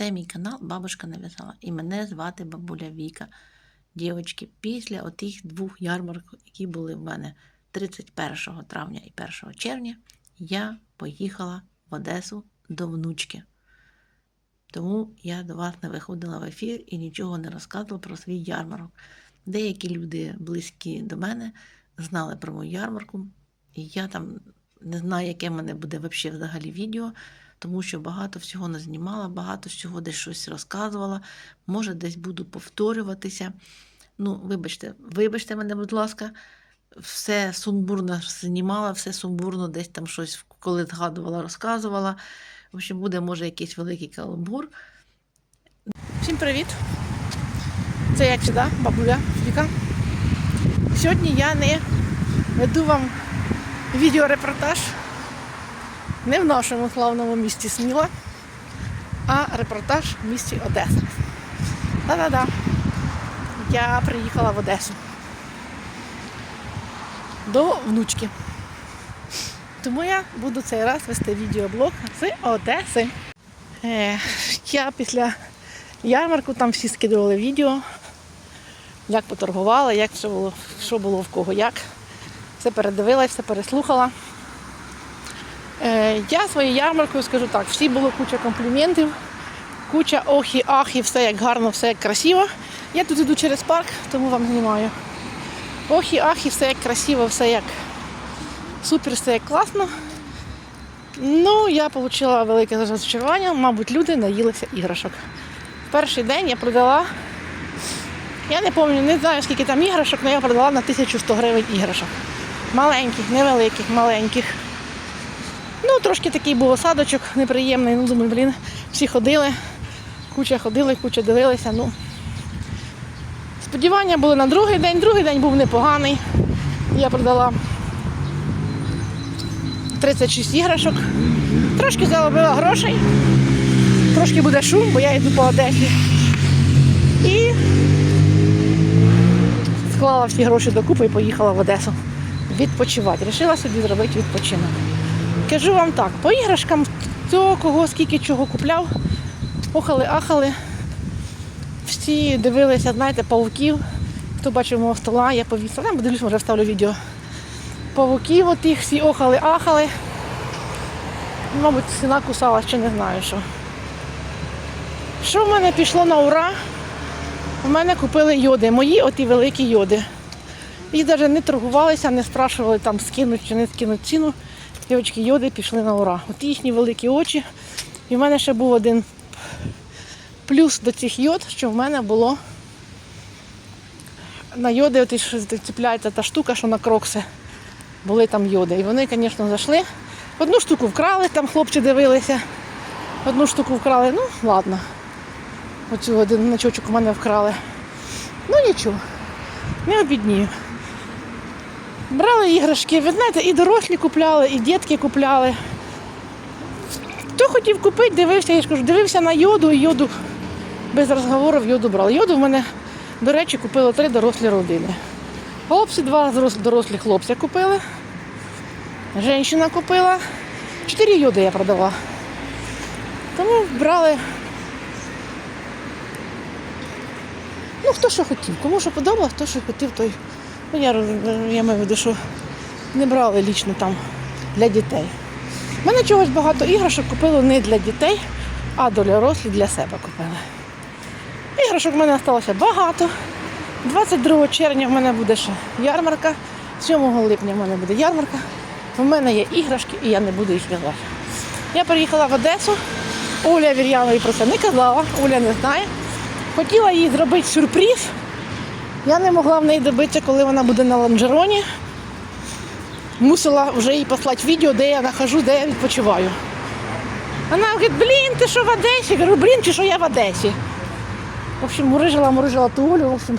Це мій канал Бабушка нав'язала. І мене звати бабуля Віка. Дівочки, після отих двох ярмарок, які були в мене 31 травня і 1 червня, я поїхала в Одесу до внучки. Тому я до вас не виходила в ефір і нічого не розказувала про свій ярмарок. Деякі люди близькі до мене знали про мою ярмарку, і я там не знаю, яке в мене буде взагалі відео, тому що багато всього не знімала, багато всього десь щось розказувала. Може, десь буду повторюватися. Ну, вибачте, вибачте мене, будь ласка, все сумбурно знімала, все сумбурно, десь там щось, коли згадувала, розказувала. В общем, буде, може, якийсь великий каламбур. Всім привіт! Це як завжди, бабуля Віка. Сьогодні я не веду вам відеорепортаж не в нашому славному місті Сміла, а репортаж в місті Одеса. Да-да-да. Я приїхала в Одесу до внучки. Тому я буду цей раз вести відеоблог з Одеси. Е, я після ярмарку там всі скидували відео, як поторгували, як все було, що було в кого, як. Все передивилася, все переслухала. Е, я своєю ярмаркою скажу так, всі було куча компліментів, куча охі, ахі, все як гарно, все як красиво. Я тут іду через парк, тому вам знімаю. Охі, ахі, все як красиво, все як супер, все як класно. Ну, я отримала велике розчарування, мабуть, люди наїлися іграшок. Перший день я продала, я не пам'ятаю, не знаю, скільки там іграшок, але я продала на 1100 гривень іграшок. Маленьких, невеликих, маленьких. Трошки такий був осадочок неприємний. Ну, думаю, блін, всі ходили, куча ходили, куча дивилися. Ну. Сподівання були на другий день, другий день був непоганий. Я продала 36 іграшок. Трошки заробила грошей. Трошки буде шум, бо я йду по Одесі. І склала всі гроші докупи і поїхала в Одесу відпочивати. Рішила собі зробити відпочинок. Кажу вам так, по іграшкам хто кого скільки чого купляв, охали-ахали. Всі дивилися, знаєте, павуків. Хто бачив мого стола, я повісила. Там подивлюсь, може вставлю відео. Павуків отих, всі охали-ахали. Мабуть, ціна кусала, ще не знаю що. Що в мене пішло на ура? У мене купили йоди, мої оті великі йоди. Їх навіть не торгувалися, не спрашували там скинуть чи не скинуть ціну. Дівчатки йоди пішли на ура. От їхні великі очі. І в мене ще був один плюс до цих йод, що в мене було на йоди, от що цепляється та штука, що на крокси. Були там йоди. І вони, звісно, зайшли. Одну штуку вкрали, там хлопці дивилися. Одну штуку вкрали, ну ладно. Оцю один значочок у мене вкрали. Ну нічого, не обіднію. Брали іграшки, ви знаєте, і дорослі купляли, і дітки купляли. Хто хотів купити, дивився, я ж кажу, дивився на йоду і йоду без розговорів йоду брали. Йоду в мене, до речі, купили три дорослі родини. Хлопці, два дорослі хлопці купили. Женщина купила. Чотири йоди я продала. Тому брали. Ну, хто що хотів. Кому що подобалось, хто що хотів, той. Ну, я, я маю в виду, що не брали лічно там для дітей. У мене чогось багато іграшок купили не для дітей, а для дорослі для себе купили. Іграшок в мене залишилося багато. 22 червня в мене буде ще ярмарка, 7 липня в мене буде ярмарка. У мене є іграшки і я не буду їх в'язати. Я приїхала в Одесу. Оля Вір'янові про це не казала, Оля не знає. Хотіла їй зробити сюрприз. Я не могла в неї добитися, коли вона буде на лонжероні. Мусила вже їй послати відео, де я нахожу, де я відпочиваю. Вона говорить, блін, ти що в Одесі? Я кажу, блін, чи що я в Одесі? В общем, мурижила, мурижила ту Олю, в общем,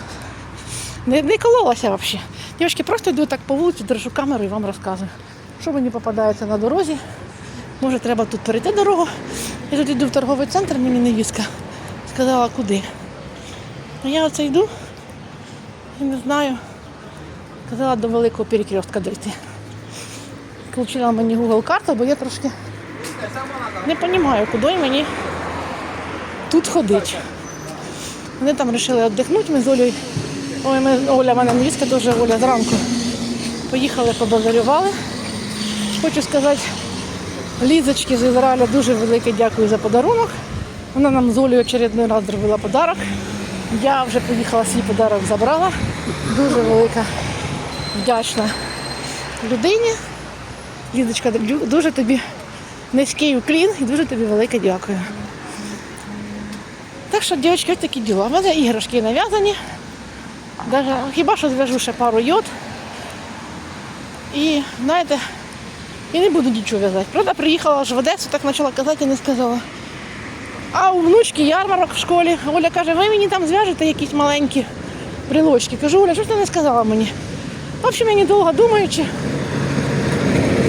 не, не кололася взагалі. Дівчатки, просто йду так по вулиці, держу камеру і вам розказую. Що мені попадається на дорозі? Може, треба тут перейти дорогу. Я тут йду в торговий центр, мені невістка. Сказала, куди. А я оце йду не знаю. Казала до великого перекрестка дойти. Включила мені Google карту, бо я трошки не розумію, куди мені тут ходити. Вони там вирішили віддихнути, ми з Олею. Ой, ми, Оля, мене невістка теж Оля зранку. Поїхали, побазарювали. Хочу сказати, Лізочки з Ізраїля дуже велике дякую за подарунок. Вона нам з Олею очередний раз зробила подарок. Я вже поїхала свій подарок забрала. Дуже велика вдячна людині. Лізочка, дю- дуже тобі низький уклін і дуже тобі велике дякую. Так що, дівчатки, ось такі діла. У мене іграшки нав'язані. Хіба що зв'яжу ще пару йод. І знаєте, я не буду нічого в'язати. Правда, приїхала ж в Одесу, так почала казати і не сказала. А у внучки ярмарок в школі. Оля каже, ви мені там зв'яжете якісь маленькі брелочки. Кажу, Оля, що ж ти не сказала мені? В общем, я недовго думаючи,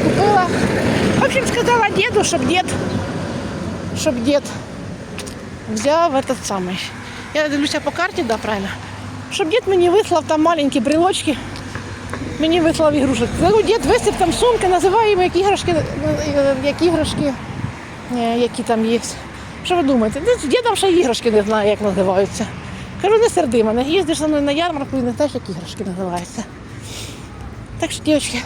купила. В общем, сказала діду, щоб дід, щоб дід взяв этот самий. Я дивлюся по карті, да, правильно. Щоб дід мені вислав там маленькі брелочки. Мені вислав ігрушок. Кажу, дід висип там сумки, називаємо як іграшки, як іграшки, е, які там є. Що ви думаєте? З дідом ще іграшки не знаю, як називаються. Кажу, не серди мене. Їздиш зі мною на ярмарку і не знаєш, як іграшки називаються. Так що, дівчатки,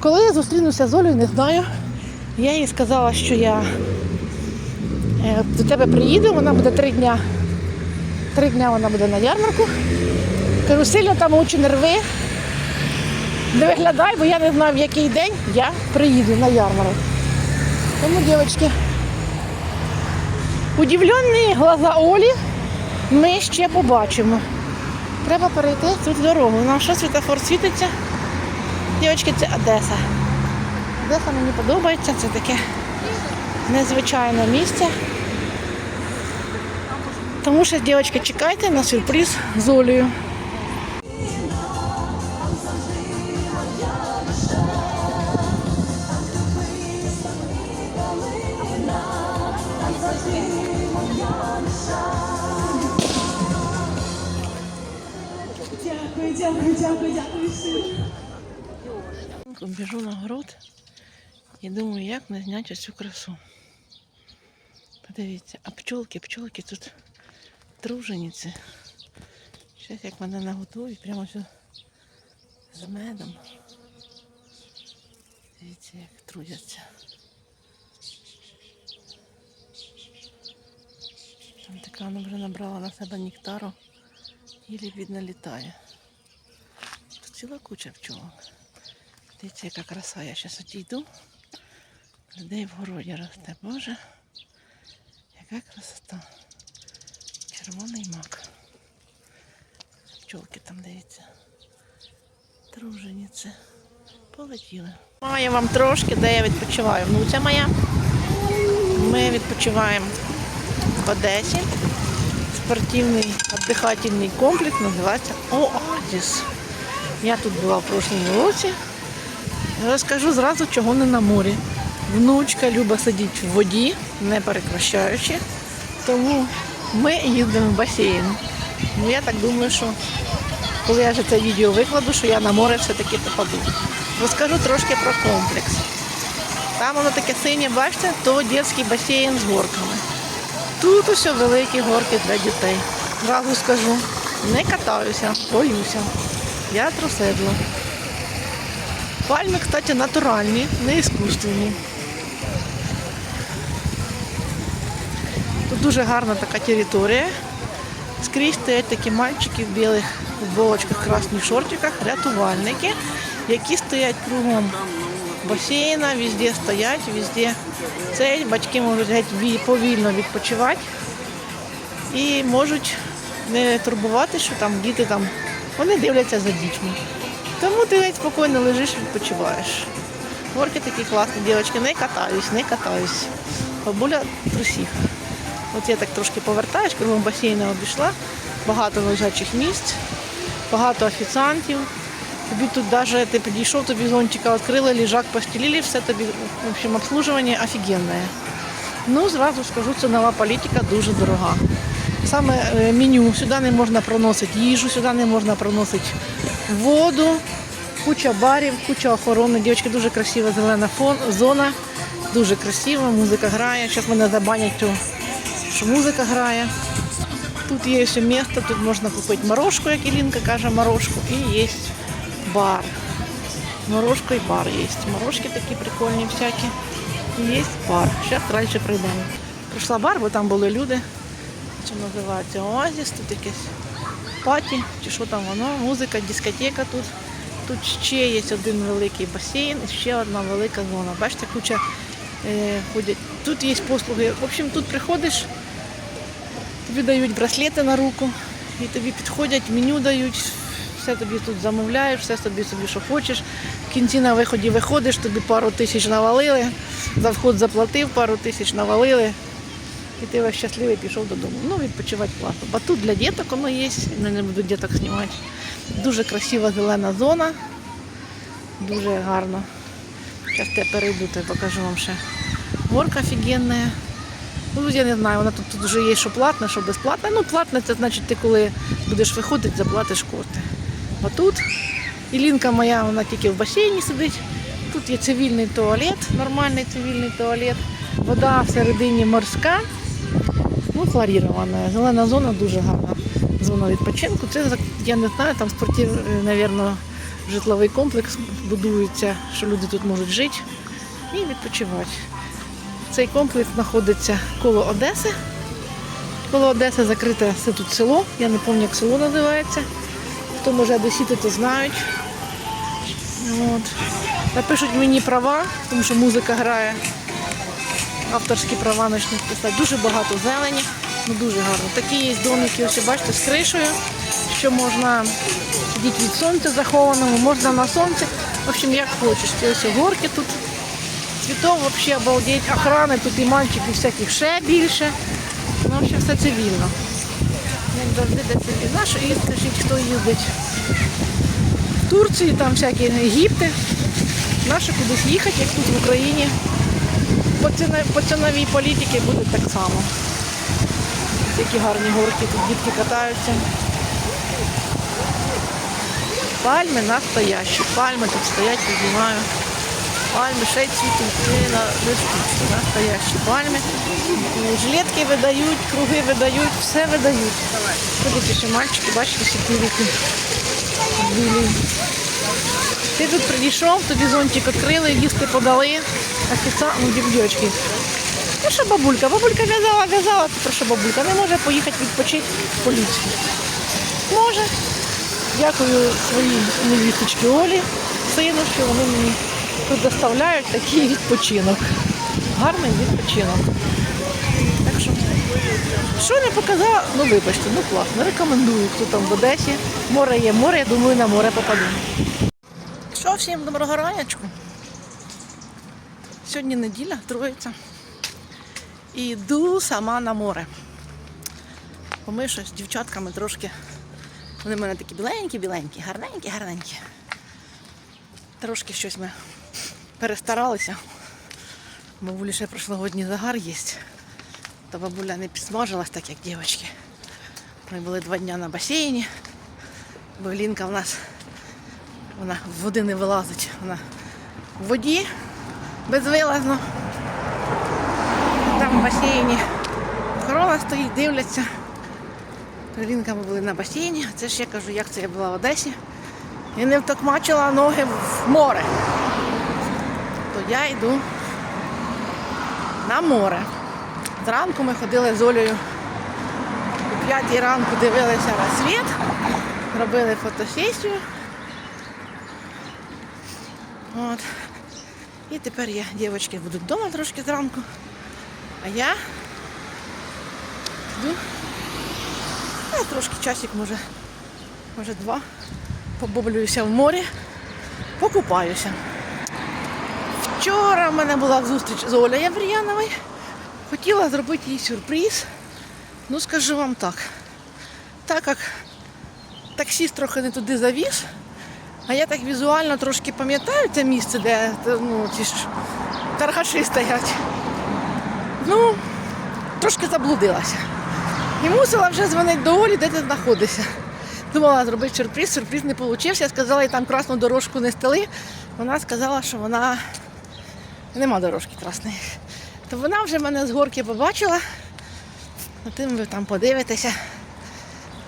коли я зустрінуся з Олею, не знаю. Я їй сказала, що я е, до тебе приїду, вона буде три дня. Три дня вона буде на ярмарку. Кажу, сильно там очі не рви. Не виглядай, бо я не знаю, в який день я приїду на ярмарок. Тому, дівчатки, удивлені глаза Олі ми ще побачимо. Треба перейти тут дорогу. Нам що світофор світиться? Дівчатки, це Одеса. Одеса мені подобається, це таке незвичайне місце. Тому що, дівчатки, чекайте на сюрприз з Олею. Дякую, дякую, дякую, всім. Біжу на город і думаю, як не зняти цю красу. Подивіться, а пчолки, пчолки тут тружениці. Щось як мене наготують, прямо все з медом. Дивіться, як трудяться. Там така вона вже набрала на себе нектару і видно літає. Ціла куча пчолок. Дивіться, яка краса. Я зараз одійду. Людей в городі росте. Боже, яка красота. Червоний мак. Пчолки там дивіться. Тружениці. Полетіли. Маю вам трошки, де я відпочиваю. Внуця моя. Ми відпочиваємо в Одесі. Спортивний віддихательний комплекс називається Оазіс. Я тут була в прошлому році. Розкажу зразу, чого не на морі. Внучка любить сидіти в воді, не перекращаючи. Тому ми їздимо в басейн. Ну я так думаю, що коли я вже це відео викладу, що я на море все-таки попаду. Розкажу трошки про комплекс. Там воно таке синє, бачите, то дитячий басейн з горками. Тут усе великі горки для дітей. Зразу скажу, не катаюся, боюся. Я троседло. Пальми, кстати, натуральні, не іскусственні. Тут дуже гарна така територія. Скрізь стоять такі мальчики в білих футболочках, красних шортиках, рятувальники, які стоять кругом басейна, везде стоять, везде цей. Батьки можуть геть повільно відпочивати і можуть не турбувати, що там діти там, вони дивляться за дітьми. Тому ти геть спокійно лежиш, відпочиваєш. Горки такі класні, дівчатки, не катаюсь, не катаюсь. Бабуля трусіха. От я так трошки повертаюсь, кругом басейну обійшла, багато лежачих місць, багато офіціантів. Тобі тут навіть ти підійшов, тобі зонтика відкрили, ліжак постелили, все тобі, в общем, обслуживання офігенне. Ну, зразу скажу, цінова політика дуже дорога. Саме е, меню, сюди не можна проносити їжу, сюди не можна проносити воду, куча барів, куча охорони. Дівчатки, дуже красива зелена фон, зона, дуже красива, музика грає. Зараз мене забанять, що музика грає. Тут є ще місце, тут можна купити морожку, як Ілінка каже, морожку, і є бар. Морожка і бар є. Морожки такі прикольні всякі. Є бар. Зараз краще прийдемо. Прийшла бар, бо там були люди. Що називається Оазіс, тут якесь паті, чи що там воно, музика, дискотека тут. Тут ще є один великий басейн і ще одна велика зона. Бачите, куча е, ходять. Тут є послуги. В общем, тут приходиш, тобі дають браслети на руку, і тобі підходять, меню дають, все тобі тут замовляєш, все собі собі, що хочеш. В кінці на виході виходиш, тобі пару тисяч навалили, за вход заплатив, пару тисяч навалили. І ти весь щасливий пішов додому. Ну, відпочивати класно. Батут для діток воно є, але не буду діток знімати. Дуже красива зелена зона. Дуже гарно. Зараз я перейду, то я покажу вам ще. Горка офігенна. Ну, я не знаю, вона тут, тут вже є, що платне, що безплатне. Ну, платне це значить ти коли будеш виходити, заплатиш кошти. А тут Ілінка моя, вона тільки в басейні сидить. Тут є цивільний туалет, нормальний цивільний туалет. Вода всередині морська, ну, хлорірована. Зелена зона дуже гарна. Зона відпочинку. Це я не знаю, там спортивний, мабуть, житловий комплекс будується, що люди тут можуть жити і відпочивати. Цей комплекс знаходиться коло Одеси. Коло Одеси закрите все тут село. Я не пам'ятаю, як село називається. Хто може одесіти, то знають. От. Напишуть мені права, тому що музика грає. Авторські права почнуть писати. Дуже багато зелені, ну дуже гарно. Такі є домики, ось бачите, з кришею, що можна сидіти від сонця захованому, можна на сонці. В общем, як хочеш. Ці ось горки тут. Цвітов взагалі обалдеть. Охрани тут і мальчиків всяких ще більше. Ну, в общем, все цивільно. Як завжди, де цивільно. Наш і скажіть, хто їздить в Турції, там всякі Єгипти. Наше кудись їхати, як тут в Україні. По, ціна- по ціновій політиці буде так само. Які гарні горки, тут дітки катаються. Пальми настоящі. Пальми тут стоять, піднімаю. Пальми ще й на листочку. Настоящі пальми. Жилетки видають, круги видають, все видають. Ходять ще мальчики, бачите, секюріті. Білі. Ти тут прийшов, тобі зонтик відкрили, їсти подали. Офіцер, ну, дів- дівчатки. Ну що бабулька? Бабулька в'язала, в'язала, про що бабулька не може поїхати відпочити в поліцію. Може. Дякую своїй невісточці Олі, сину, що вони мені доставляють такий відпочинок. Гарний відпочинок. Так що, що не показала, ну вибачте, ну класно, рекомендую, хто там в Одесі. Море є море, я думаю, на море попаду. Що, всім доброго раночку. Сьогодні неділя, троїця. І йду сама на море. Бо ми щось з дівчатками трошки. Вони в мене такі біленькі, біленькі, гарненькі, гарненькі. Трошки щось ми перестаралися. Бабулі ще прошлогодній загар є. Та бабуля не підсмажилась так, як дівчатки. Ми були два дні на басейні. Бо Лінка в нас вона в води не вилазить. Вона в воді безвилазно. Там в басейні охорона стоїть, дивляться. Лінка ми були на басейні. Це ж я кажу, як це я була в Одесі. І не втокмачила ноги в море. То я йду на море. Зранку ми ходили з Олею о 5 ранку дивилися розсвіт, робили фотосесію. От. І тепер я, дівчатки, буду вдома трошки зранку. А я йду. Ну, трошки часик, може, може два. Побоблююся в морі, покупаюся. Вчора в мене була зустріч з Олею Євріяновою. Хотіла зробити їй сюрприз. Ну, скажу вам так. Так як таксіст трохи не туди завіз, а я так візуально трошки пам'ятаю це місце, де ну, ці ж торгаші стоять. Ну, трошки заблудилася. І мусила вже дзвонити до Олі, де ти знаходишся. Думала зробити сюрприз, сюрприз не вийшов. Я сказала, їй там красну дорожку не стели. Вона сказала, що вона нема дорожки красної. То вона вже мене з горки побачила, Ну, тим ви там подивитеся.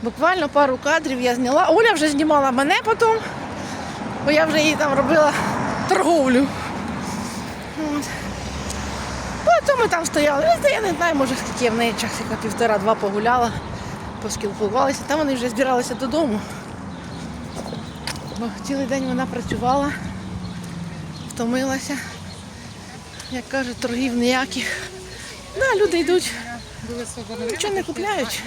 Буквально пару кадрів я зняла. Оля вже знімала мене потім, бо я вже їй там робила торговлю. От. Потім ми там стояли. Ну, Я не знаю, може скільки я в неї часика півтора-два погуляла, поспілкувалися. Там вони вже збиралися додому. Бо цілий день вона працювала, втомилася. Як кажуть, торгів ніяких. Да, люди йдуть, нічого не купляють.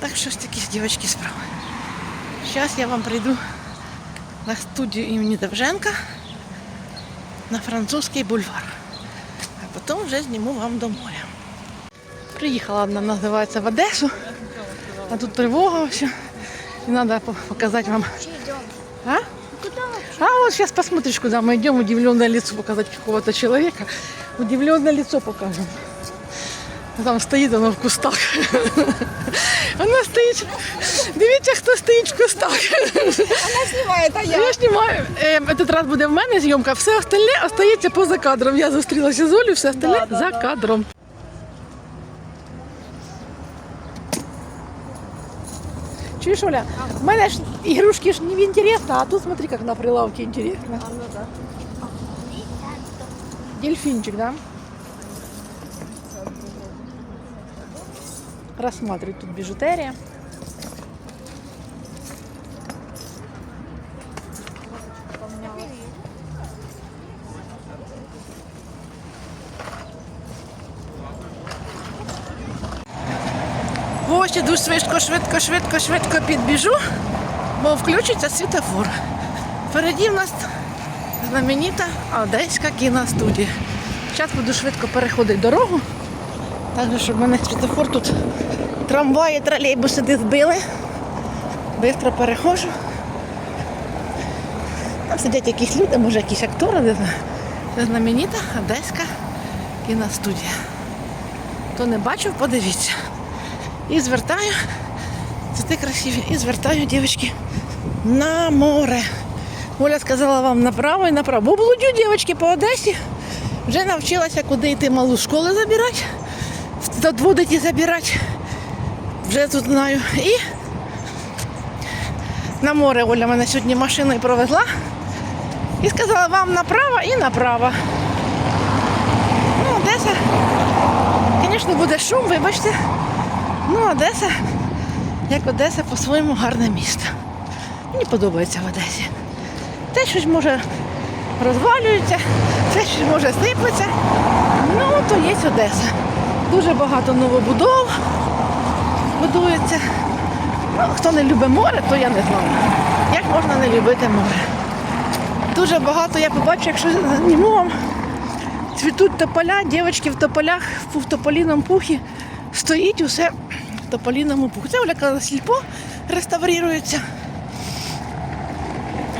Так що ж такі дівчатки справи. Зараз я вам прийду на студію імені Довженка на французький бульвар. А потім вже зніму вам до моря. Приїхала одна, називається в Одесу, а тут тривога все. И надо по- показать вам. А? А вот сейчас посмотришь, куда мы идем, удивленное лицо показать какого-то человека. Удивленное лицо покажем. Там стоїть воно в кустах. Вона стоїть. Дивіться, хто стоїть в кустах. Она снимает, а Я знімаю. Е, Этот раз буде в мене зйомка, все остальне остається поза кадром. Я зустрілася з Олею, все остальне за кадром. Чуєш, Оля, в мене ж ігрушки ж не інтересно, а тут смотри, як на прилавці інтересно. Дельфинчик, да? Рассматривать тут бижутерия. Ось іду швидко, швидко, швидко, швидко підбіжу, бо включиться світофор. Впереді в нас знаменита Одеська кіностудія. Зараз буду швидко переходити дорогу. Так, щоб мене світофор тут трамваї, тролейбуси де збили. Бистро перехожу. Там сидять якісь люди, може якісь актори, не знаю. Це знаменита Одеська кіностудія. Хто не бачив, подивіться. І звертаю, це ти красиві, і звертаю, дівчатки, на море. Оля сказала вам направо і направо. Бо блудю, дівчатки, по Одесі. Вже навчилася, куди йти малу з школи забирати, відводити і забирати. Вже тут знаю. І на море Оля мене сьогодні машиною провезла. І сказала вам направо і направо. Ну, Одеса, звісно, буде шум, вибачте. Ну, Одеса, як Одеса, по-своєму гарне місто. Мені подобається в Одесі. Те щось може розвалюється, те щось може сиплеться. Ну, то є Одеса. Дуже багато новобудов будується. Ну, хто не любить море, то я не знаю. Як можна не любити море? Дуже багато я побачу, якщо зніму вам цвітуть тополя, дівчатки в тополях, в тополіному пухі, стоїть усе в тополіному пуху. Це Оля сільпо реставрується.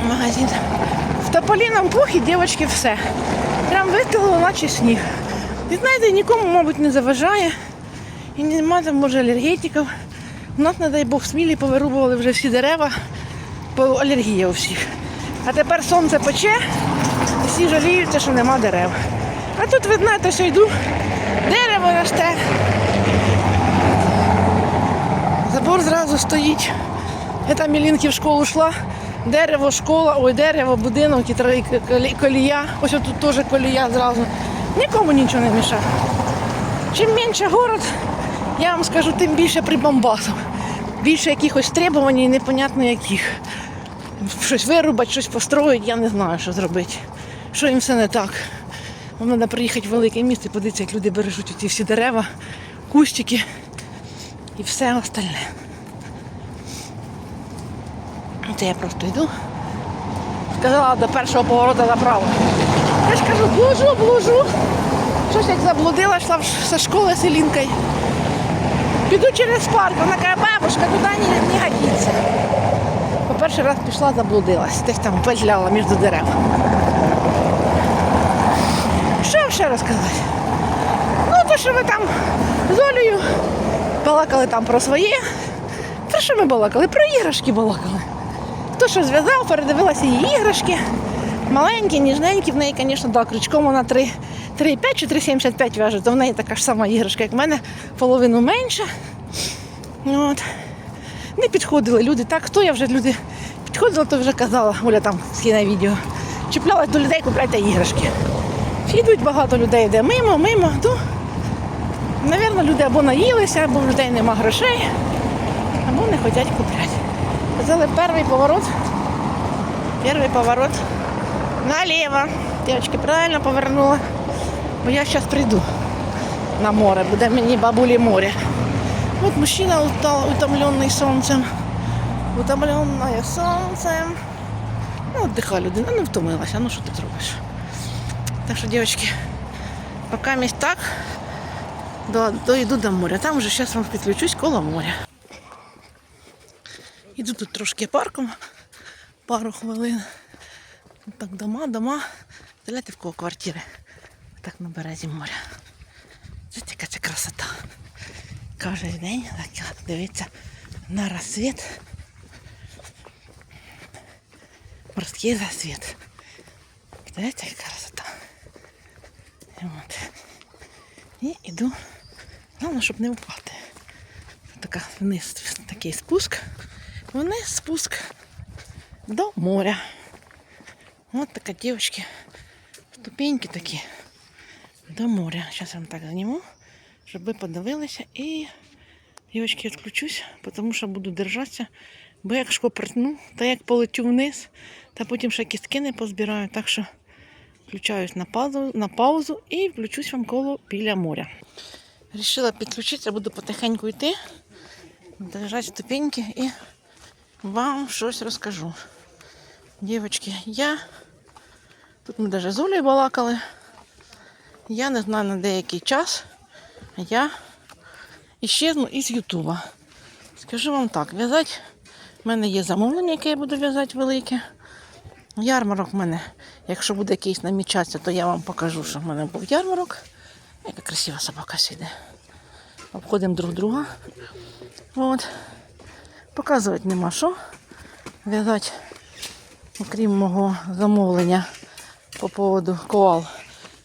Магазин. В тополіному пухі, дівчатки, все. Прям вистелило, наче сніг. І знаєте, нікому, мабуть, не заважає. І немає там, може, алергетиків. У нас, не дай Бог, смілі повирубували вже всі дерева, бо алергія у всіх. А тепер сонце пече, і всі жаліються, що нема дерев. А тут, ви знаєте, що йду, дерево росте. Забор зразу стоїть. Я там Мілінки в школу йшла. Дерево, школа, ой, дерево, будинок і колія. Ось тут теж колія зразу. Нікому нічого не мішає. Чим менше город, я вам скажу, тим більше прибамбасів. Більше якихось требувань і непонятно яких. Щось вирубати, щось построїти, я не знаю, що зробити. Що їм все не так. Вам треба приїхати в велике місто і подивитися, як люди бережуть ці всі дерева, кустики і все остальне. Це я просто йду. Сказала до першого повороту направо. Кажу, блужу, блужу. Щось як заблудила, йшла зі школи з Елінкою. Піду через парк. Вона каже, бабушка, туди не, не годиться. По перший раз пішла, заблудилась. Десь там петляла між дерев. Що ще розказати? Ну, то, що ви там з Олею балакали там про своє. Про що ми балакали? Про іграшки балакали. Хто що зв'язав, передивилася її іграшки. Маленькі, ніжненькі, в неї, звісно, да, крючком вона 3,5 чи 3,75 в'яже, то в неї така ж сама іграшка, як в мене, половину менша. От. Не підходили люди. Так, хто я вже люди підходила, то вже казала, Оля там скине відео. Чіплялась до людей, купляйте іграшки. Йдуть багато людей, йде мимо, мимо, то, мабуть, люди або наїлися, або в людей нема грошей, або не хочуть купляти. Казали, перший поворот. Перший поворот наліво. Дівчатки, правильно повернула. Бо я зараз прийду на море, буде мені бабулі море. Вот мужчина устал, утомленный солнцем. Утомленная солнцем. Ну, отдыха людина, ну втомилася, ну що ти зробиш. Так що, дівчатки, поки місць так, до, дойду до моря. Там вже зараз вам підключусь коло моря. Іду тут трошки парком, пару хвилин. Так дома, дома. Знаєте, в кого квартири? Так на березі моря. Це яка це красота. Кожен день так дивиться на розсвіт. Морський засвіт. Дивіться, яка красота. От. І йду. Головне, щоб не впати. Така вниз такий спуск. Вниз спуск до моря. От така дівчатки. Ступеньки такі до моря. Зараз я вам так зніму, щоб ви подивилися. І, дівчатки, відключусь, тому що буду держатися. Бо як шкопертну, та як полетю вниз, та потім ще кістки не позбираю. Так що включаюсь на паузу, на паузу і включусь вам коло біля моря. Рішила підключитися, буду потихеньку йти, держати ступеньки і вам щось розкажу. Дівчатки, я тут ми навіть з Олею балакали. Я не знаю на деякий час, я іщезну із Ютуба. Скажу вам так, в'язати в мене є замовлення, яке я буду в'язати велике. Ярмарок в мене, якщо буде якийсь намічатися, то я вам покажу, що в мене був ярмарок. Яка красива собака сіде. Обходимо друг друга. От. Показувати нема що. В'язати, окрім мого замовлення по поводу коал.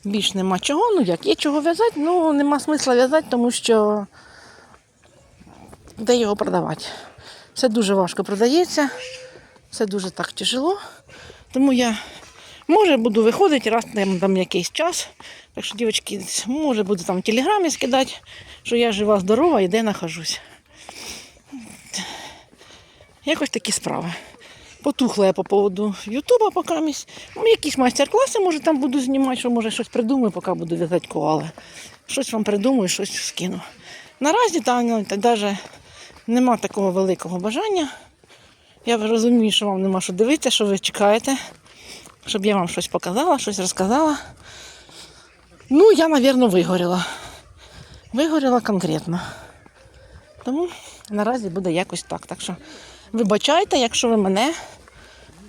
Більш нема чого. Ну як, є чого в'язати, ну нема смисла в'язати, тому що де його продавати. Все дуже важко продається, все дуже так тяжело. Тому я може буду виходити раз там, там якийсь час. Так що, дівчатки, може буду там в телеграмі скидати, що я жива, здорова і де нахожусь. Якось такі справи. Потухла я по поводу Ютуба поки місць. Ну, Якісь майстер-класи, може, там буду знімати, що може щось придумаю, поки буду в'язати коали. Щось вам придумаю, щось скину. Наразі там навіть нема такого великого бажання. Я розумію, що вам нема що дивитися, що ви чекаєте, щоб я вам щось показала, щось розказала. Ну, я, мабуть, вигоріла. Вигоріла конкретно. Тому наразі буде якось так. Так що вибачайте, якщо ви мене,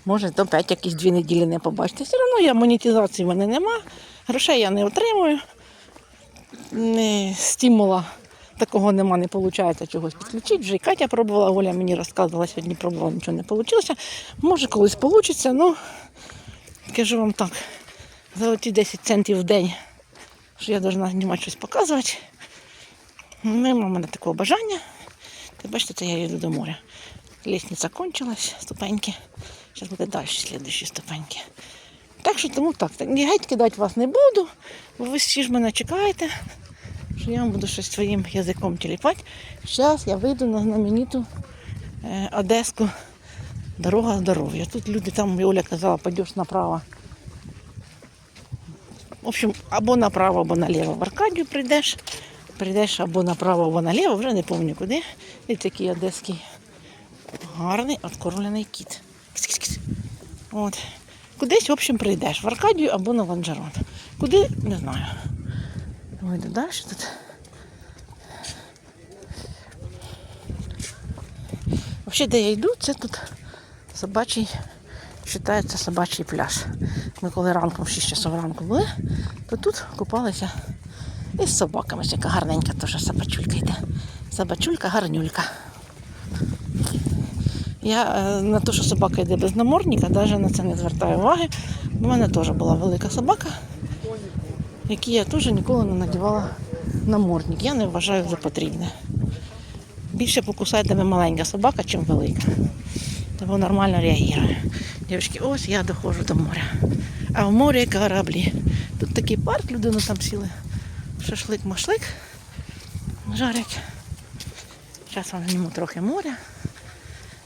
може, 5 якісь дві неділі не побачите. Все одно я монетизації в мене нема, грошей я не отримую. Не, стимула такого нема, не виходить чогось підключити. Вже і Катя пробувала, Оля мені розказувала, сьогодні пробувала, нічого не вийшло. Може, колись вийде, ну кажу вам так, за оті 10 центів в день, що я повинна знімати щось показувати. Нема в мене такого бажання. Ти бачите, це я їду до моря. Лісниця кончилась, ступеньки. Зараз буде далі слідчі ступеньки. Так що тому так. так геть кидати вас не буду, бо ви всі ж мене чекаєте, що я вам буду щось своїм язиком тіліпати. Зараз я вийду на знамениту е, Одеску дорога здоров'я. Тут люди там, Оля казала, пойдеш направо. В общем, або направо, або наліво. В Аркадію прийдеш, прийдеш або направо, або наліво, вже не пам'ятаю куди. І такий одеський гарний откормлений кіт. От. Кудись, в общем, прийдеш. В Аркадію або на Ланжерон. Куди, не знаю. Вийду далі тут. Взагалі, де я йду, це тут собачий, вважається собачий пляж. Ми коли ранком, в 6 часов ранку були, то тут купалися із собаками. Яка гарненька теж собачулька йде. Собачулька гарнюлька. Я е, на те, що собака йде без намордника, навіть на це не звертаю уваги, У мене теж була велика собака, яку я теж ніколи не надівала намордник. Я не вважаю за потрібне. Більше покусає тебе маленька собака, чим велика. Тому нормально реагує. Дівчатки, ось я доходжу до моря. А в морі кораблі. Тут такий парк, людину там сіли. Шашлик-машлик жарять. Зараз вам зніму трохи моря.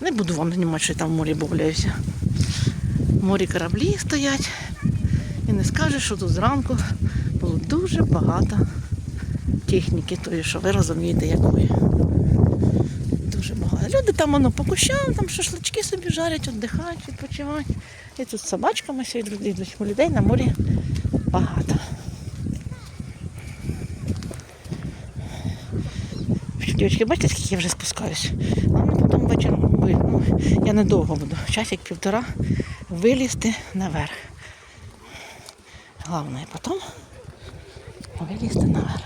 Не буду вам знімати, що я там в морі бавляюся. В морі кораблі стоять. І не скажеш, що тут зранку було дуже багато техніки, тої, що ви розумієте, якої. Дуже багато. Люди там воно по кущам, там шашлички собі жарять, віддихають, відпочивають. І тут з собачками йдуть. У людей на морі багато. Дівчатки, бачите, скільки я вже спускаюсь? Головне потім вечором, ви- ну, я недовго буду, часик-півтора, вилізти наверх. Головне потім вилізти наверх.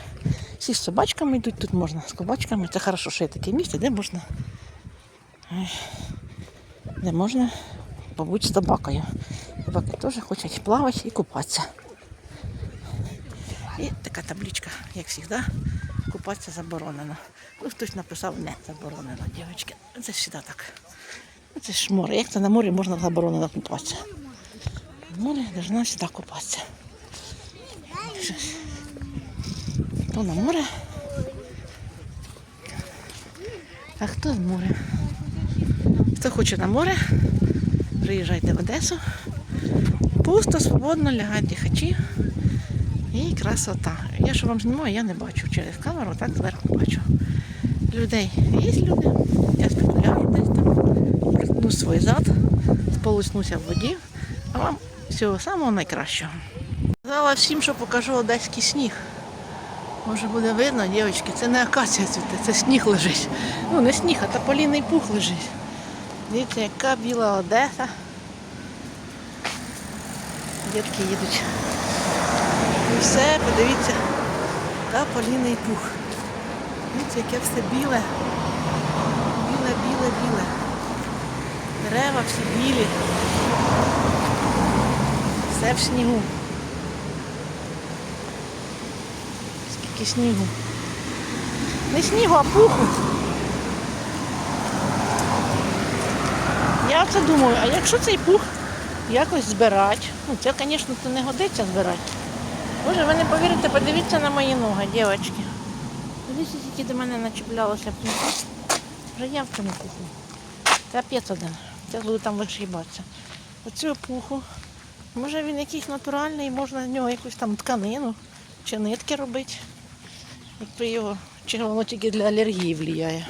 Всі з собачками йдуть, тут можна з собачками. Це хорошо, що є таке місце, де можна, де можна побути з собакою. Собаки теж хочуть плавати і купатися. І така табличка, як завжди, купатися заборонено. Ну, хтось написав не заборонено, дівчатки. Це завжди так. Це ж море. Як це на морі можна заборонено купатися? В морі повинна завжди купатися. Хто на море? А хто з моря? Хто хоче на море, приїжджайте в Одесу. Пусто, свободно, лягають дихачі. І красота. Я що вам знімаю, я не бачу через камеру, так зверху бачу. Людей є люди. Я спекуляю десь там, притну свій зад, сполоснуся в воді, а вам всього самого найкращого. Сказала всім, що покажу одеський сніг. Може буде видно, дівчатки, це не акація цвіте, це сніг лежить. Ну не сніг, а тополіний пух лежить. Дивіться, яка біла Одеса. Дітки їдуть. І все, подивіться, тополіний пух. Дивіться, яке все біле. Біле, біле, біле. Дерева всі білі. Все в снігу. Скільки снігу. Не снігу, а пуху. Я це думаю, а якщо цей пух якось збирати, ну це, звісно, не годиться збирати. Боже, ви не повірите, подивіться на мої ноги, дівчатки. Дивіться, скільки до мене начіплялося пуху. Вже я в цьому пуху. Капець один. Я буду там вишибатися. Оцю пуху. Може він якийсь натуральний, можна з нього якусь там тканину чи нитки робити. Якби його, чи воно тільки для алергії впливає.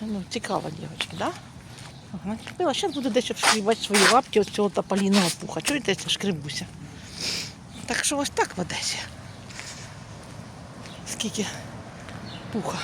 Ну, цікаво, дівчатки, да? Ага, Купила, зараз буду десь обшкрібати свої лапки ось цього тополіного пуха. Чуєте, я шкребуся. Так що ось так в Одесі. Скільки пуха.